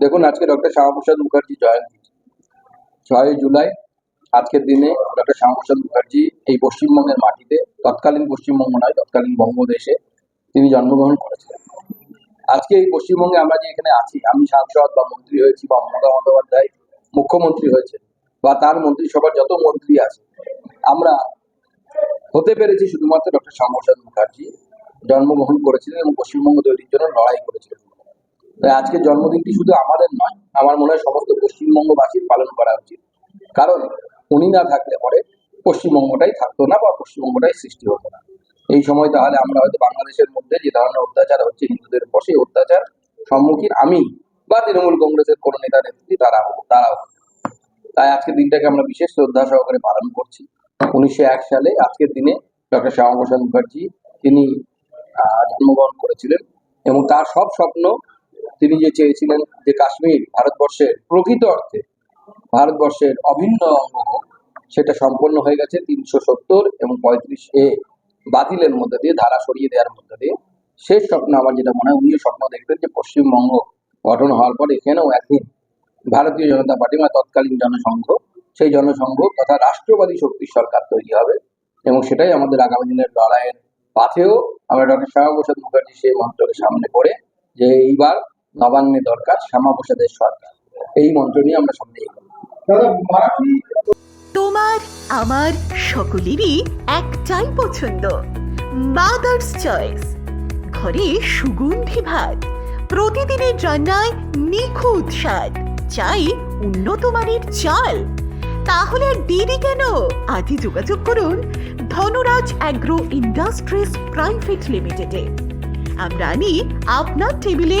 দেখুন, আজকে ডক্টর শ্যামাপ্রসাদ মুখার্জি জয়ন্তী। ছয় জুলাই, আজকের দিনে ডক্টর শ্যামাপ্রসাদ মুখার্জি এই পশ্চিমবঙ্গের মাটিতে, তৎকালীন পশ্চিমবঙ্গ নয়, তৎকালীন বঙ্গদেশে তিনি জন্মগ্রহণ করেছিলেন। আজকে এই পশ্চিমবঙ্গে আমরা যে এখানে আছি, আমি সাংসদ বা মন্ত্রী হয়েছি বা মমতা বন্দ্যোপাধ্যায় মুখ্যমন্ত্রী হয়েছে বা তার মন্ত্রিসভার যত মন্ত্রী আছে, আমরা হতে পেরেছি শুধুমাত্র ডক্টর শ্যামাপ্রসাদ মুখার্জি। জন্মগ্রহণ করেছিলেন এবং পশ্চিমবঙ্গ তৈরির জন্য লড়াই করেছিলেন। তাই আজকের জন্মদিনটি শুধু আমাদের নয়, আমার মনে হয় সমস্ত পশ্চিমবঙ্গবাসীর পালন করা উচিত। কারণ উনি না থাকলে পরে পশ্চিমবঙ্গটাই থাকতো না বা পশ্চিমবঙ্গটাই সৃষ্টি হতো না। এই সময় তাহলে আমরা হয়তো বাংলাদেশের মধ্যে যে ধরনের অত্যাচার হচ্ছে, হিন্দুদের সেই অত্যাচার সম্মুখীন আমি বা তৃণমূল কংগ্রেসের কোনো নেতা নেত্রী তারা হব হতো। তাই আজকের দিনটাকে আমরা বিশেষ শ্রদ্ধা সহকারে পালন করছি। উনিশশো এক সালে আজকের দিনে ডক্টর শ্যামাপ্রসাদ মুখার্জি, তিনি জন্মগ্রহণ করেছিলেন এবং তার সব স্বপ্ন তিনি যে চেয়েছিলেন যে কাশ্মীর ভারতবর্ষের প্রকৃত অর্থে ভারতবর্ষের অভিন্ন অঙ্গ সেটা সম্পন্ন হয়ে গেছে তিনশো সত্তর এবং পঁয়ত্রিশ এ বাতিলের মধ্যে দিয়ে, ধারা সরিয়ে দেওয়ার মধ্যে দিয়ে। শেষ স্বপ্ন আমার যেটা মনে হয়, উনিও স্বপ্ন দেখতেন যে পশ্চিমবঙ্গ গঠন হওয়ার পর এখানেও একদিন ভারতীয় জনতা পার্টি বা তৎকালীন জনসংঘ, সেই জনসংঘ তথা রাষ্ট্রবাদী শক্তির সরকার তৈরি হবে এবং সেটাই আমাদের আগামী দিনের লড়াইয়ের পাথেও আমরা ডক্টর শ্যামাপ্রসাদ মুখার্জি সেই মন্ত্রকে সামনে করে যে এইবার নবান্নে দরকার শ্যামাপ্রসাদের সরকার। এই মন্ত্র নিয়ে আমরা সামনে তোমার আমার সকলেরই একটাই পছন্দ। মাদার্স চয়েস ঘরে সুগন্ধি ভাত। প্রতিদিনের রান্নায় নিখুঁত স্বাদ। চাই উন্নত মানের চাল। তাহলে আর দেরি কেন? আজই যোগাযোগ করুন ধনরাজ অ্যাগ্রো ইন্ডাস্ট্রিজ প্রাইভেট লিমিটেডে। আমরা আনি আপনার টেবিলে